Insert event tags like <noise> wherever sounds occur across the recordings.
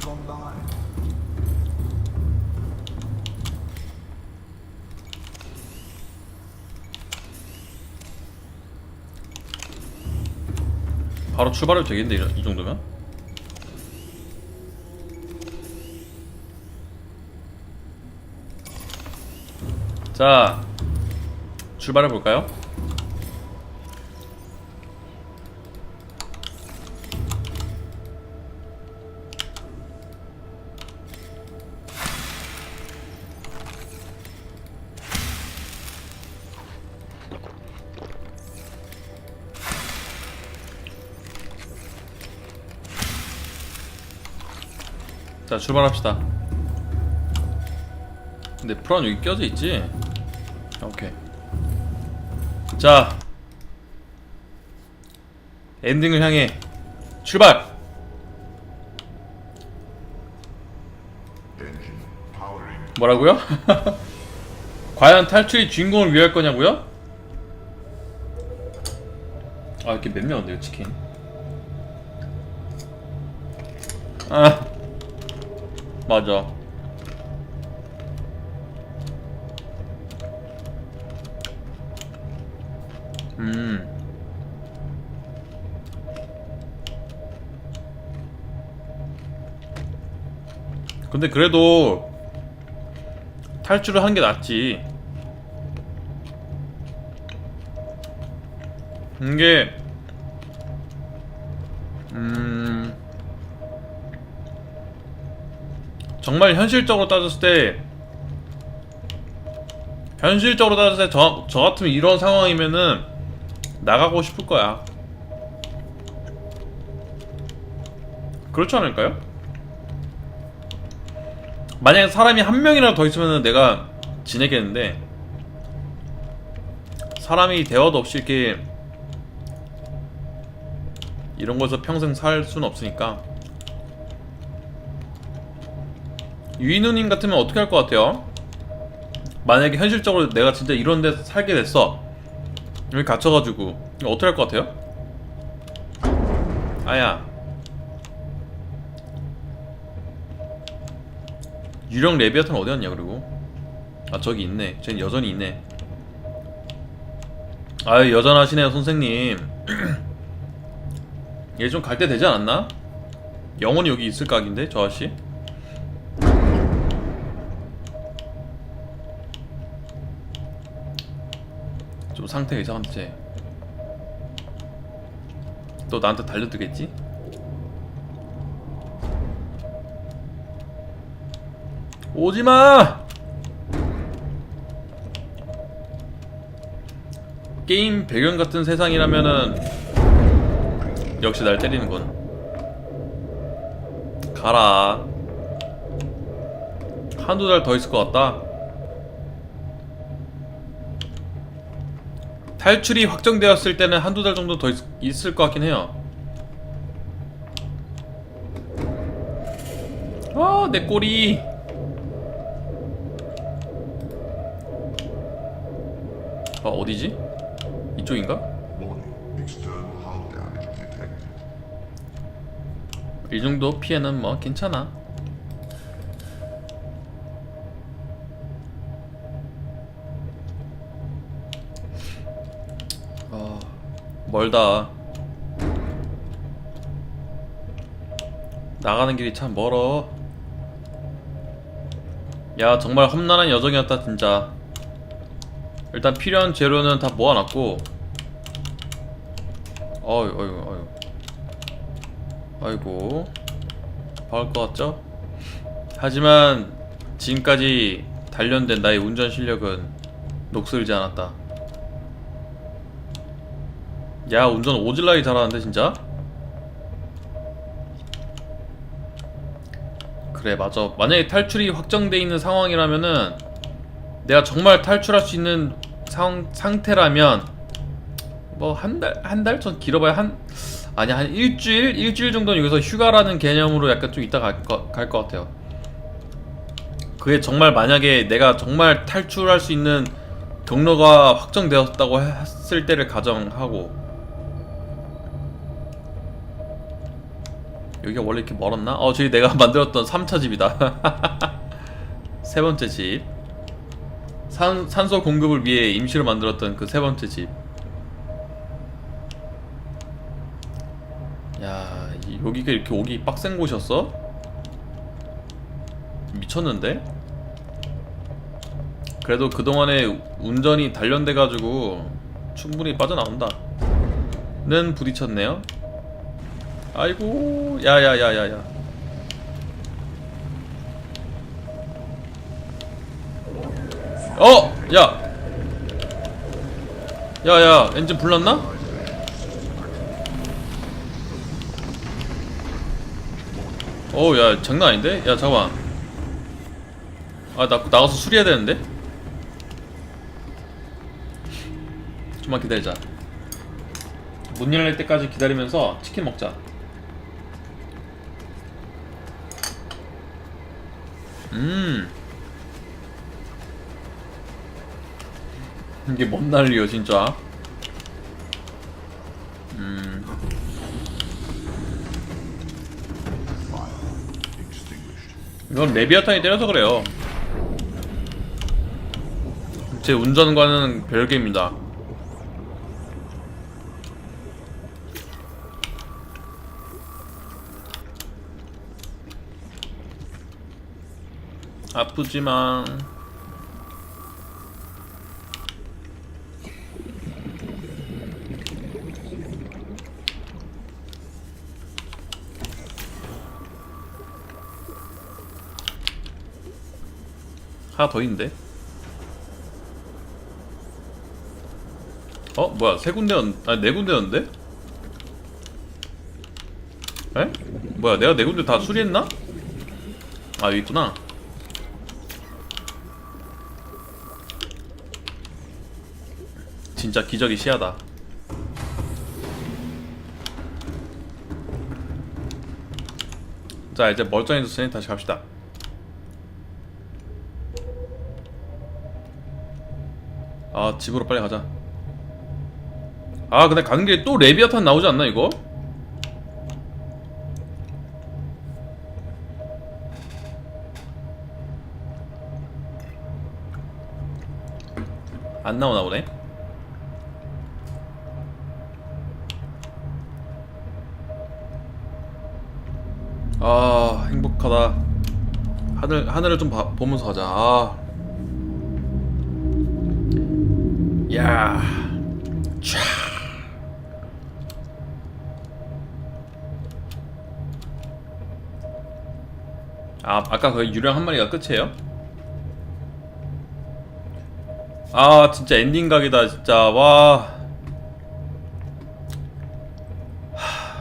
by. 바로 출발해도 되겠는데 이 정도면? 자 출발해 볼까요? 출발합시다 근데 프란 여기 껴져 있지? 아, 오케이 자 엔딩을 향해 출발. 뭐라고요? <laughs> 과연 탈출이 주인공을 위할 거냐고요? 아 이렇게 몇 명인데요 치킨 아 맞아 음 근데 그래도 탈출을 하는 게 낫지. 이게 정말 현실적으로 따졌을 때 현실적으로 따졌을 때 저 저 같으면 이런 상황이면은 나가고 싶을 거야. 그렇지 않을까요? 만약에 사람이 한 명이라도 더 있으면 내가 지내겠는데 사람이 대화도 없이 이렇게 이런 곳에서 평생 살 수는 없으니까 유인우님 같으면 어떻게 할 것 같아요? 만약에 현실적으로 내가 진짜 이런 데서 살게 됐어. 여기 갇혀가지고. 어떻게 할 것 같아요? 아야. 유령 레비아탄 어디 갔냐 그리고? 아 저기 있네. 쟤는 여전히 있네. 아유 여전하시네요 선생님. <clears throat> 얘 좀 갈 때 되지 않았나? 영원히 여기 있을 각인데 저 아저씨 좀 상태가 이상한데 쟤. 또 나한테 달려들겠지? 오지마! 게임 배경 같은 세상이라면은 역시 날 때리는군. 가라. 한두 달 더 있을 것 같다. 탈출이 확정되었을 때는 한두 달 정도 더 있, 있을 것 같긴 해요. 아, 내 꼬리. 아, 어디지? 이쪽인가? 이 정도 피해는 뭐 괜찮아. 아, 멀다. 나가는 길이 참 멀어. 야, 정말 험난한 여정이었다, 진짜. 일단 필요한 재료는 다 모아놨고. 어휴, 어휴, 어휴. 아이고 박을 것 같죠? 하지만 지금까지 단련된 나의 운전 실력은 녹슬지 않았다 야 운전 오질라게 잘하는데 진짜? 그래 맞아 만약에 탈출이 확정돼 있는 상황이라면은 내가 정말 탈출할 수 있는 상, 상태라면 뭐 한 달 한 달 전 길어봐야 한 아니 한 일주일 일주일 정도는 여기서 휴가라는 개념으로 약간 좀 이따 갈것 갈 것 같아요. 그게 정말 만약에 내가 정말 탈출할 수 있는 경로가 확정되었다고 했을 때를 가정하고 여기가 원래 이렇게 멀었나? 어 저기 내가 <laughs> 만들었던 3차 집이다 <laughs> 세 번째 집 산, 산소 공급을 위해 임시로 만들었던 그 세 번째 집 야, 이- 여기가 이렇게 오기 빡센 곳이었어? 미쳤는데? 그래도 그동안에 운전이 단련돼가지고 충분히 빠져나온다. 는 부딪혔네요. 아이고, 야야야야야. 어, 야, 야야, 엔진 불났나? 어우 야 장난 아닌데? 야 잠깐만 아 나 나가서 수리해야 되는데? 좀만 기다리자 문 열릴 때까지 기다리면서 치킨 먹자 음 이게 뭔 난리여 진짜 음. 이건 레비아탄이 때려서 그래요. 제 운전과는 별개입니다. 아프지만 하나 더 있는데. 어 뭐야 세 군데였 아니 네 군데였는데? 에? 뭐야 내가 네 군데 다 수리했나? 아 여기 있구나. 진짜 기적이 시하다. 자 이제 멀쩡해졌으니 다시 갑시다. 아 집으로 빨리 가자 아 근데 가는 길에 또 레비아탄 나오지 않나 이거? 안 나오나 보네 하늘 하늘을 좀 봐- 보면서 아 야. 촤. 아, 아까 그 유령 한 마리가 끝이에요? 아, 진짜 엔딩 각이다, 진짜. 와. 하.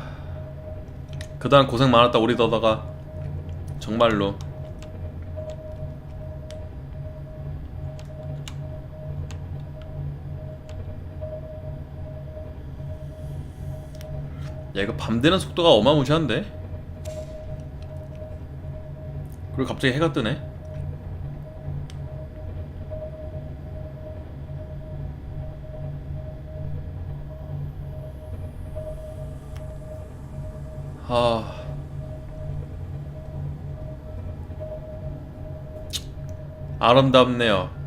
그동안 고생 많았다, 우리 너다가. 정말로. 밤 되는 속도가 어마무시한데? 그리고 갑자기 해가 뜨네? 아... 아름답네요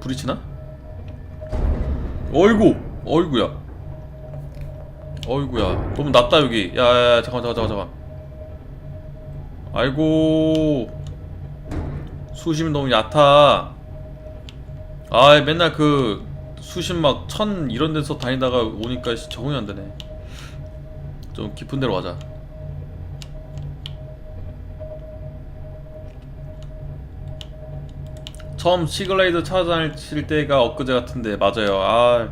불이 치나? 어이구 어이구야. 어이구야. 너무 낮다 여기. 야야야 잠깐 잠깐 잠깐 잠깐 아이고. 수심이 너무 얕아. 아 맨날 그 수심 막 천 이런 데서 다니다가 오니까 씨, 적응이 안 되네. 좀 깊은 데로 가자 처음 시글레이드 찾아다닐 때가 엊그제 같은데 맞아요 아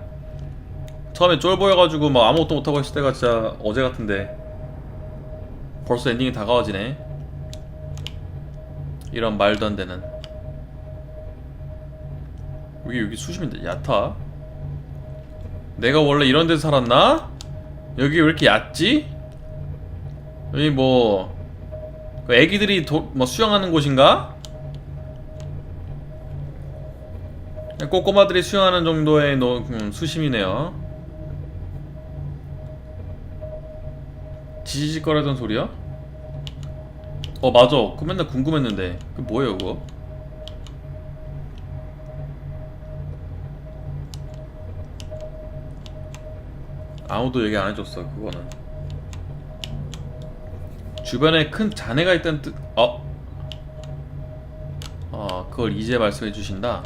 처음에 쫄 보여가지고 막 아무것도 못하고 있을 때가 진짜 어제 같은데 벌써 엔딩이 다가와지네 이런 말도 안 되는 여기 여기 수심인데 얕아 내가 원래 이런 데서 살았나? 여기 왜 이렇게 얕지? 여기 뭐 그 애기들이 도, 뭐 수영하는 곳인가? 꼬꼬마들이 수영하는 정도의 노, 음, 수심이네요 지지직거리던 소리야? 어 맞아 그 맨날 궁금했는데 그 뭐예요 그거? 아무도 얘기 안 해줬어 그거는 주변에 큰 잔해가 있다는 뜻 어? 어 그걸 이제 말씀해 주신다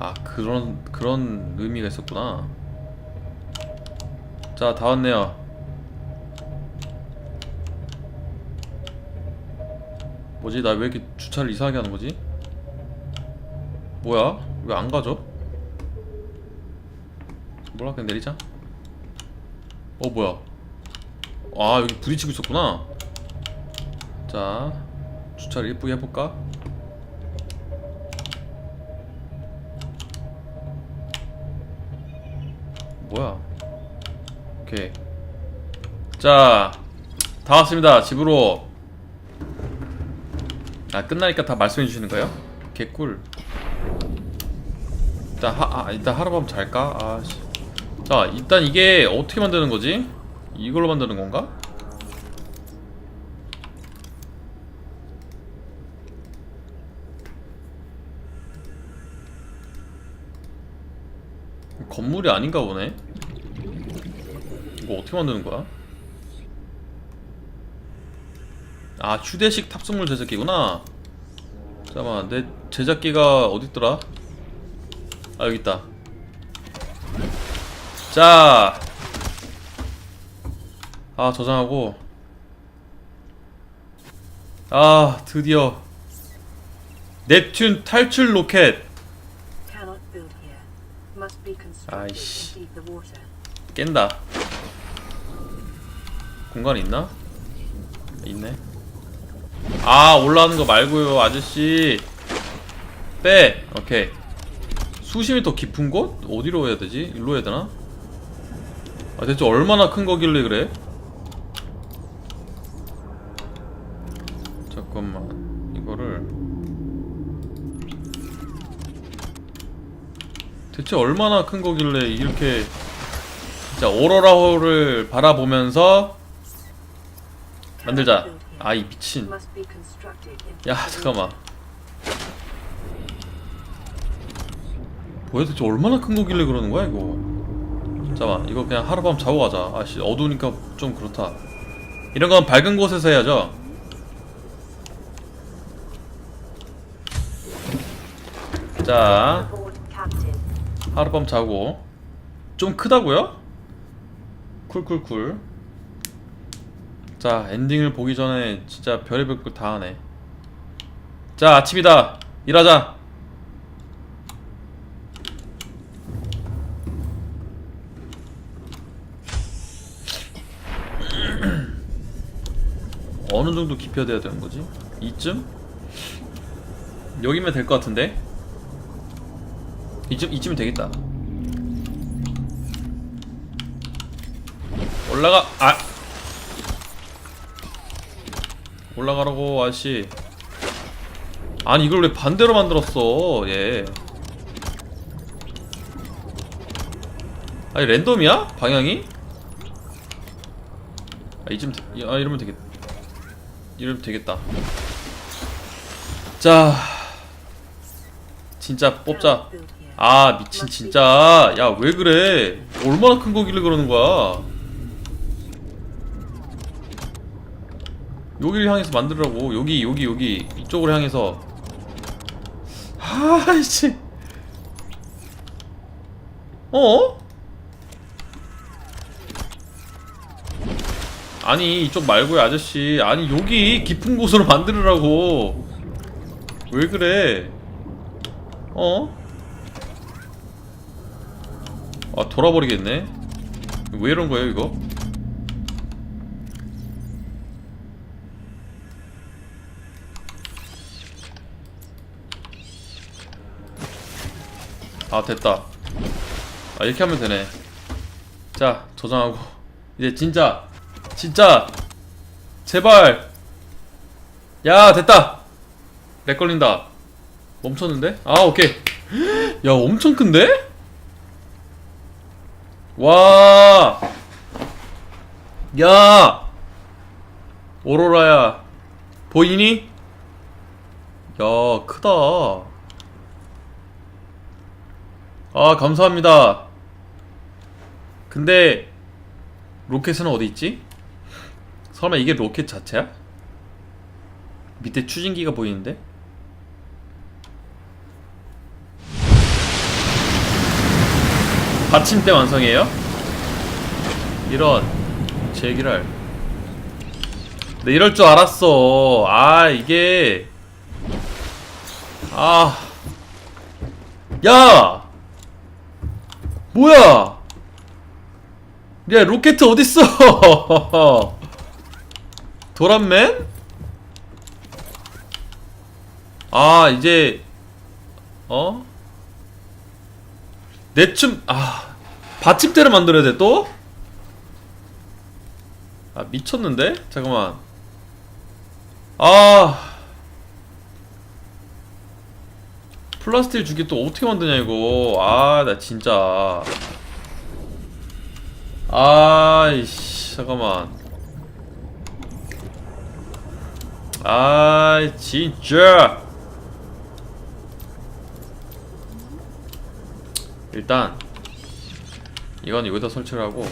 아 그런 그런 의미가 있었구나 자 다 왔네요 뭐지 나 왜 이렇게 주차를 이상하게 하는 거지? 뭐야? 왜 안 가죠? 몰라 그냥 내리자 어 뭐야 아 여기 부딪히고 있었구나 자 주차를 예쁘게 해볼까? 뭐야 오케이 자 다 왔습니다 집으로 아 끝나니까 다 말씀해 주시는 거예요? 개꿀 일단 하, 아, 일단 하룻밤 잘까? 아씨 자 일단 이게 어떻게 만드는 거지? 이걸로 만드는 건가? 건물이 아닌가 보네 이거 어떻게 만드는 거야? 아 휴대식 탑승물 제작기구나 잠깐만 내 제작기가 어딨더라? 아 여기 있다 자. 아, 저장하고. 아, 드디어. 넵튠 탈출 로켓. 아이씨. 깬다. 공간 있나? 있네. 아, 올라가는 거 말고요, 아저씨. 빼. 오케이. 수심이 더 깊은 곳? 어디로 해야 되지? 일로 해야 되나? 아, 대체 얼마나 큰 거길래 그래? 잠깐만. 이거를. 대체 얼마나 큰 거길래 이렇게 진짜 오로라호를 바라보면서 만들자. 아, 이 미친. 야, 잠깐만. 뭐야 대체 얼마나 큰 거길래 그러는 거야 이거 잠깐만 이거 그냥 하룻밤 자고 가자 아씨 어두우니까 좀 그렇다 이런 건 밝은 곳에서 해야죠 자. 하룻밤 자고 좀 크다고요? 쿨쿨쿨 자 엔딩을 보기 전에 진짜 별의별 걸 다 하네 자 아침이다 일하자 <clears throat> 어느 정도 돼야 되는 거지? 이쯤? 여기면 될 것 같은데? 이쯤 이쯤이 되겠다. 올라가 아 올라가라고 아씨. 아니 이걸 왜 반대로 만들었어 얘. 아니 랜덤이야 방향이? 아 이쯤 되- 아 이러면 되겠 이러면 되겠다. 자 진짜 뽑자. 아 미친 진짜. 야 왜 그래? 얼마나 큰 거길래 그러는 거야? 여기를 향해서 만들라고. 여기 여기 여기. 이쪽으로 향해서. 아이씨. 어? 아니 이쪽 말고요 아저씨. 아니 여기 깊은 곳으로 만들으라고. 왜 그래? 어? 아 돌아버리겠네. 왜 이런 거예요 이거? 아 됐다. 아 이렇게 하면 되네. 자 저장하고. 이제 진짜 진짜! 제발! 야 됐다! 렉 걸린다. 멈췄는데? 아 오케이. <gasps> 야 엄청 큰데? 와 야! 오로라야 보이니? 야 크다 아 감사합니다 근데 로켓은 어디 있지? 설마 이게 로켓 자체야? 밑에 추진기가 보이는데? 받침대 완성이에요? 이런 제기랄 네 이럴 줄 알았어 아 이게 아 야! 뭐야! 야 로켓 어딨어 <laughs> 도란맨? 아 이제 어? 내춤 아 받침대를 만들어야 돼 또? 아 미쳤는데? 잠깐만. 아. 플라스틱 주기 또 어떻게 만드냐 이거. 아 나 진짜. 아이씨 잠깐만. 아 진짜 일단 이건 여기다 설치를 하고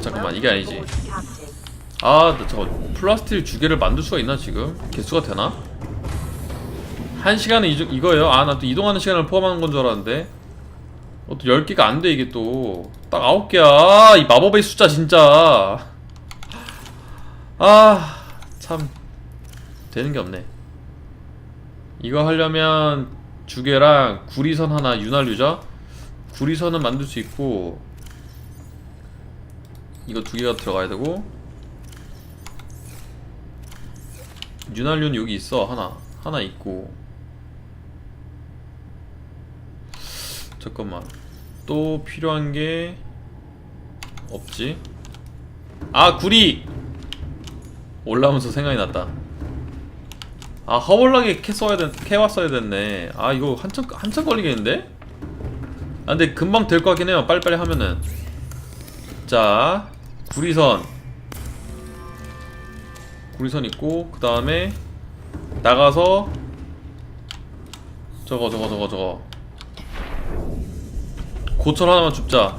잠깐만 이게 아니지 아, 나 저거 플라스틱 두 개를 만들 수가 있나 지금? 개수가 되나? 한 시간에 이, 이거예요? 아, 나 또 이동하는 시간을 포함하는 건 줄 알았는데. 어, 또 10개가 안 돼, 이게 또. 딱 9개야. 아, 이 마법의 숫자, 진짜. 아, 참. 되는 게 없네. 이거 하려면 두 개랑 구리선 하나 윤활유죠? 구리선은 만들 수 있고, 이거 두 개가 들어가야 되고, 윤활유는 여기 있어 하나. 하나 있고. 잠깐만. 또 필요한 게 없지? 아 구리! 올라오면서 생각이 났다 아 허벌나게 캐 써야 된 캐왔어야 됐네. 아 이거 한참 한참 걸리겠는데? 아 근데 금방 될 것 같긴 해요. 빨리빨리 하면은. 자 구리선. 구리선 있고 그 다음에 나가서 저거 저거 저거 저거. 고철 하나만 줍자.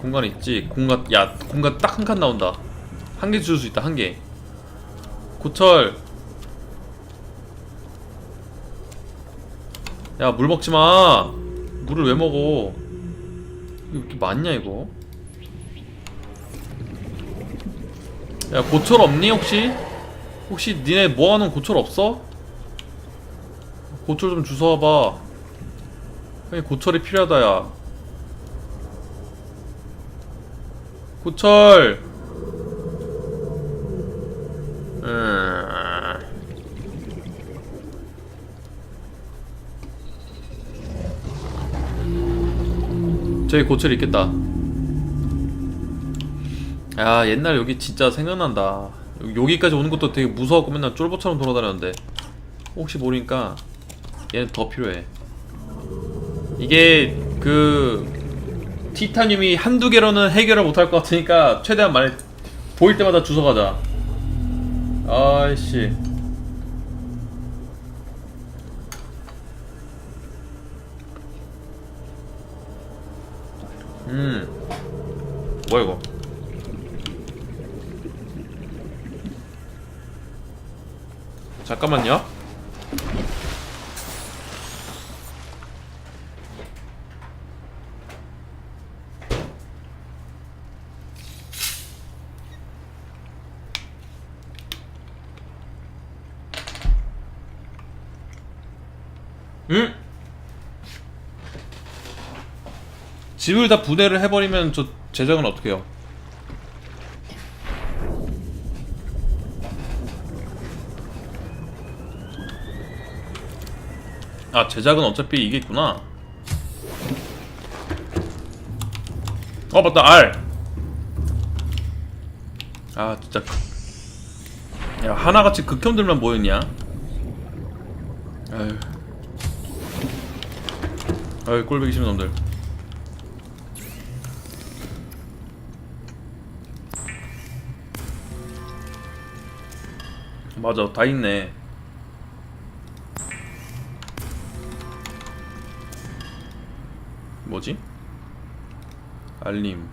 공간 있지? 공간 야 공간 딱 한 칸 나온다. 한 개 줄 수 있다 한개. 고철 야 물 먹지 마. 물을 왜 먹어? 이렇게 많냐 이거? 야 고철 없니 혹시? 혹시 니네 모아놓은 고철 없어? 고철 좀 주워와봐. 형이 고철이 필요하다 야. 고철! 음... 저기 고철 있겠다. 야 옛날 여기 진짜 생각난다. 여기- 여기까지 오는 것도 되게 무서웠고 맨날 쫄보처럼 돌아다녔는데. 혹시 모르니까 얘는 더 필요해. 이게 그 티타늄이 한두 개로는 해결을 못할 것 같으니까 최대한 많이 보일 때마다 주워가자. 아이씨 음 뭐야 이거 잠깐만요. 응? 집을 다 분해를 해버리면 저 제작은 어떻게 해요? 아 제작은 어차피 이게 있구나 어 맞다 R 아 진짜 야 하나같이 극혐들만 모였냐? 아유, 아유 꼴보기 싫은 놈들. 맞아, 다 있네. 뭐지? 알림.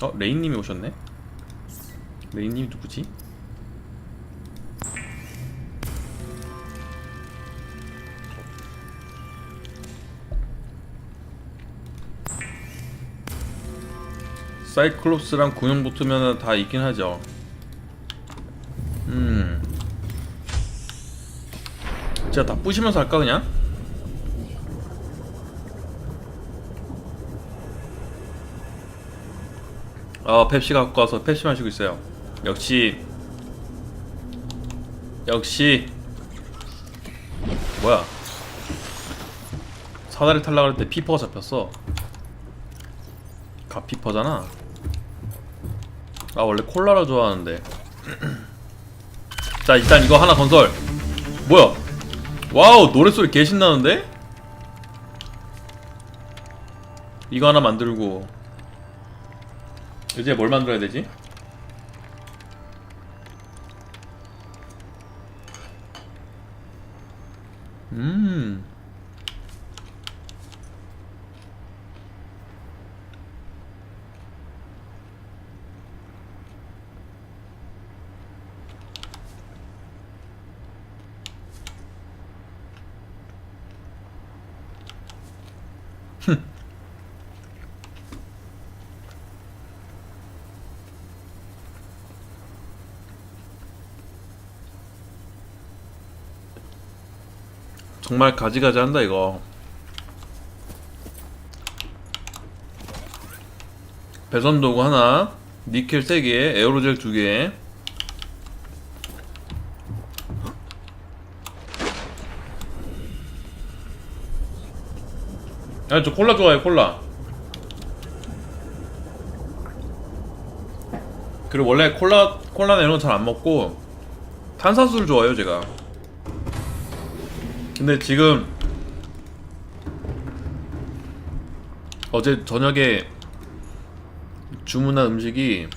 어, 레인님이 오셨네? 레인님이 누구지? 사이클롭스랑 군용 붙으면 다 있긴 하죠. 음. 제가 다 부시면서 할까 그냥? 아 펩시 갖고 와서 펩시 마시고 있어요. 역시 역시 뭐야? 사다리 그럴 때 피퍼가 잡혔어. 갓피퍼잖아. 아 원래 콜라를 좋아하는데. <clears throat> 자 일단 이거 하나 건설. 뭐야? 와우 노랫소리 개 신나는데? 이거 하나 만들고 이제 뭘 만들어야 되지? 음. 정말 가지가지 한다 이거. 배선 도구 하나 니켈 3개 에어로젤 2개. 아저 콜라 좋아해 콜라. 그리고 원래 콜라 콜라나 이런 거잘안 먹고 탄산수를 좋아해요 제가 근데 지금 어제 저녁에 주문한 음식이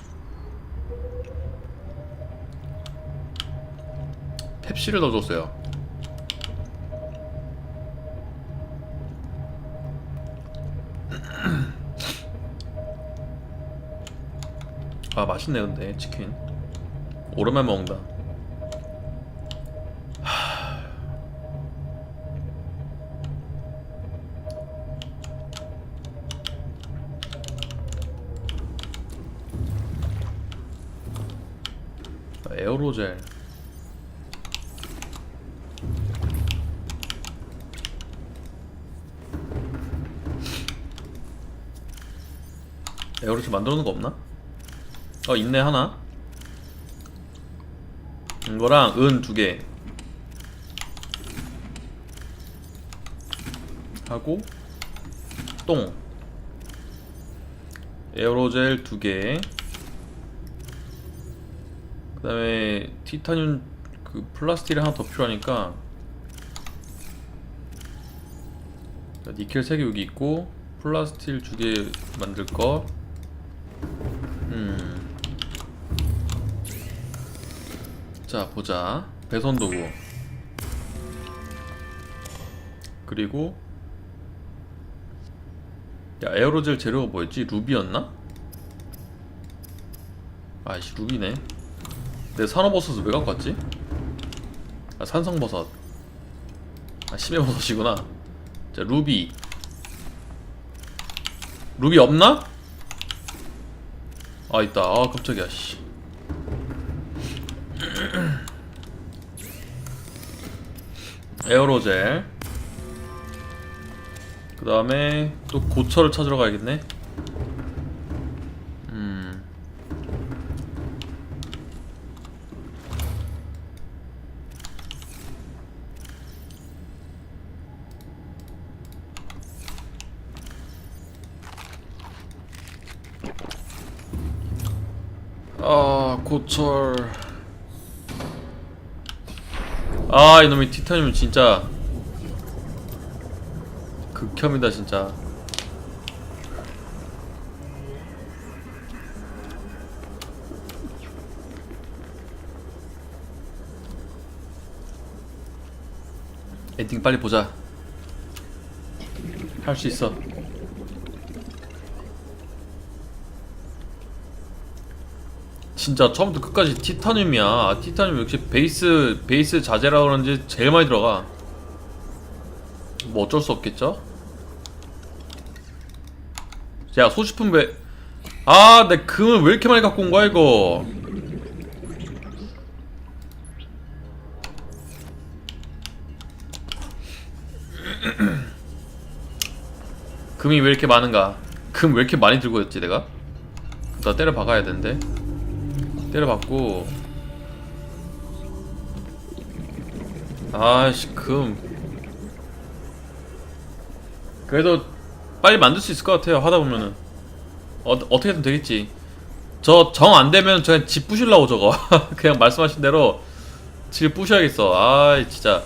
펩시를 넣어줬어요. <clears throat> 아 맛있네 근데 치킨 오랜만에 먹는다. 에어로젤 에어로젤 만들어 놓은 거 없나? 어 있네 하나. 이거랑 은 두 개. 하고 똥. 에어로젤 두 개. 그 다음에 티타늄 그 플라스틱이 하나 더 필요하니까 자, 니켈 3개 여기 있고 플라스틱 2개 만들 거 자 보자 배선 도구 그리고 야 에어로젤 재료가 뭐였지? 루비였나? 아이씨 루비네 내 산호버섯을 왜 갖고 왔지? 아 산성버섯 아 심해버섯이구나 자 루비 루비 없나? 아 있다 아 깜짝이야 씨 에어로젤. 그 다음에 또 고철을 찾으러 가야겠네. 음. 아 고철 아 이놈의 티타늄 진짜 극혐이다 진짜. 엔딩 빨리 보자. 할 수 있어 진짜 처음부터 끝까지 티타늄이야. 아, 티타늄 역시 베이스 베이스 자재라 그런지 제일 많이 들어가. 뭐 어쩔 수 없겠죠? 야 소지품 왜? 아, 내 금을 왜 이렇게 많이 갖고 온 거야 이거? 금이 왜 이렇게 많은가? 금 왜 이렇게 많이 들고 있지 내가? 나 때려 박아야 되는데. 때려봤고. 아씨 금. 그래도 빨리 만들 수 있을 것 같아요 하다 보면은. 어, 어떻게든 되겠지. 저 정 안되면 그냥 집 부실라고 저거. <laughs> 그냥 말씀하신 대로 집 부셔야겠어. 아이 진짜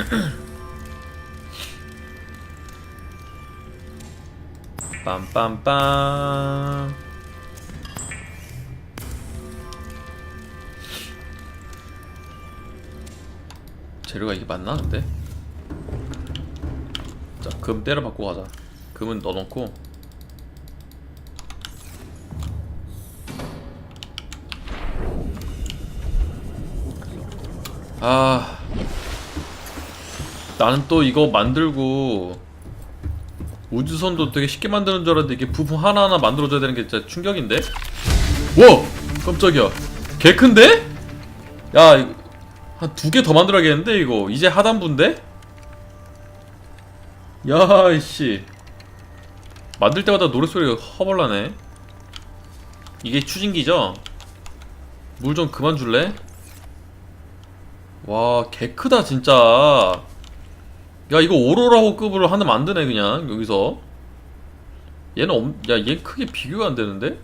<clears throat> 빰빰빰 재료가 이게 맞나 근데? 자금 때려 받고 가자. 금은 넣어놓고. 아 나는 또 이거 만들고 우주선도 되게 쉽게 만드는 줄 알았는데 이게 부품 하나하나 만들어줘야 되는 게 진짜 충격인데? 와! 깜짝이야 개 큰데? 야 한 두 개 더 만들어야겠는데 이거 이제 하단부인데? 야 이씨 만들 때마다 노랫소리가 허벌나네 이게 추진기죠? 물 좀 그만 줄래? 와 개 크다 진짜 야 이거 오로라호 급으로 하나 만드네 그냥 여기서. 얘는 엄... 야 얘 크게 비교가 안 되는데?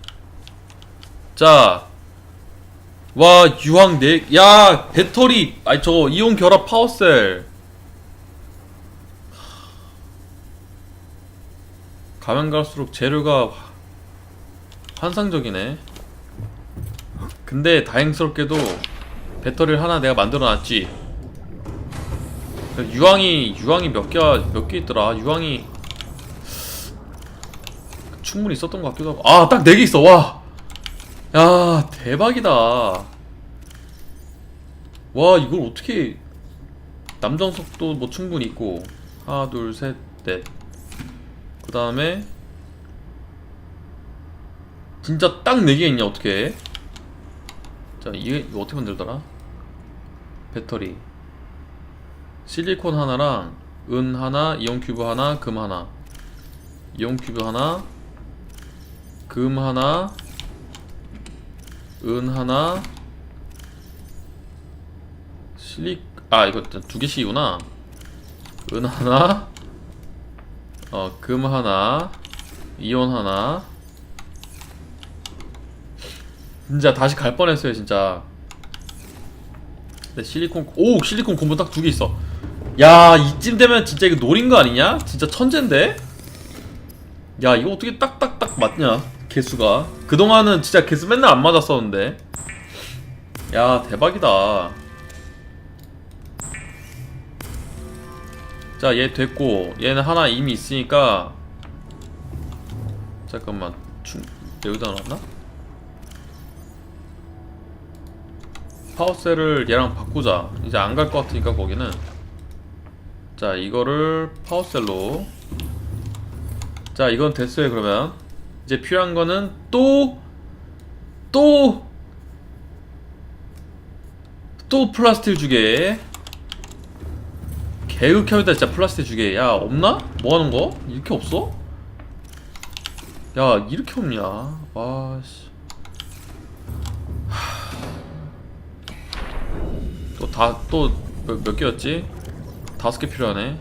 자. 와 유황 네... 야 배터리. 아니 저거 이온 결합 파워셀. 가면 갈수록 재료가 환상적이네. 근데 다행스럽게도 배터리를 하나 내가 만들어 놨지 유황이 유황이 몇 개야 몇 개 있더라. 유황이 충분히 있었던 것 같기도 하고. 아 딱 네 개 있어. 와 야 대박이다. 와 이걸 어떻게 남정석도 뭐 충분히 있고. 하나 둘 셋 넷 그 다음에 진짜 딱 네 개 있냐 어떻게 자 이게 이거 어떻게 만들더라? 배터리 실리콘 하나랑 은 하나, 이온 큐브 하나, 금 하나. 이온 큐브 하나, 금 하나, 은 하나, 실리 아 이거 두 개씩이구나. 은 하나, 어 금 하나, 이온 하나. 진짜 다시 갈 뻔했어요 진짜. 네, 실리콘 오 실리콘 곰보 딱 두 개 있어. 야 이쯤 되면 진짜 이거 노린 거 아니냐? 진짜 천재인데? 야 이거 어떻게 딱딱딱 맞냐 개수가 그동안은 진짜 개수 맨날 안 맞았었는데 야 대박이다 자 얘 됐고 얘는 하나 이미 있으니까 잠깐만 중 여기다 놨나? 파워셀을 얘랑 바꾸자 이제 안 갈 것 같으니까 거기는 자 이거를 파워셀로 자 이건 됐어요 그러면 이제 필요한 거는 또 또, 또 플라스틱 주게 개극혐이다 진짜 플라스틱 주게 야 없나? 뭐 하는 거? 이렇게 없어? 야 이렇게 없냐 와씨 또 다 또 몇 개였지? 다섯 개 필요하네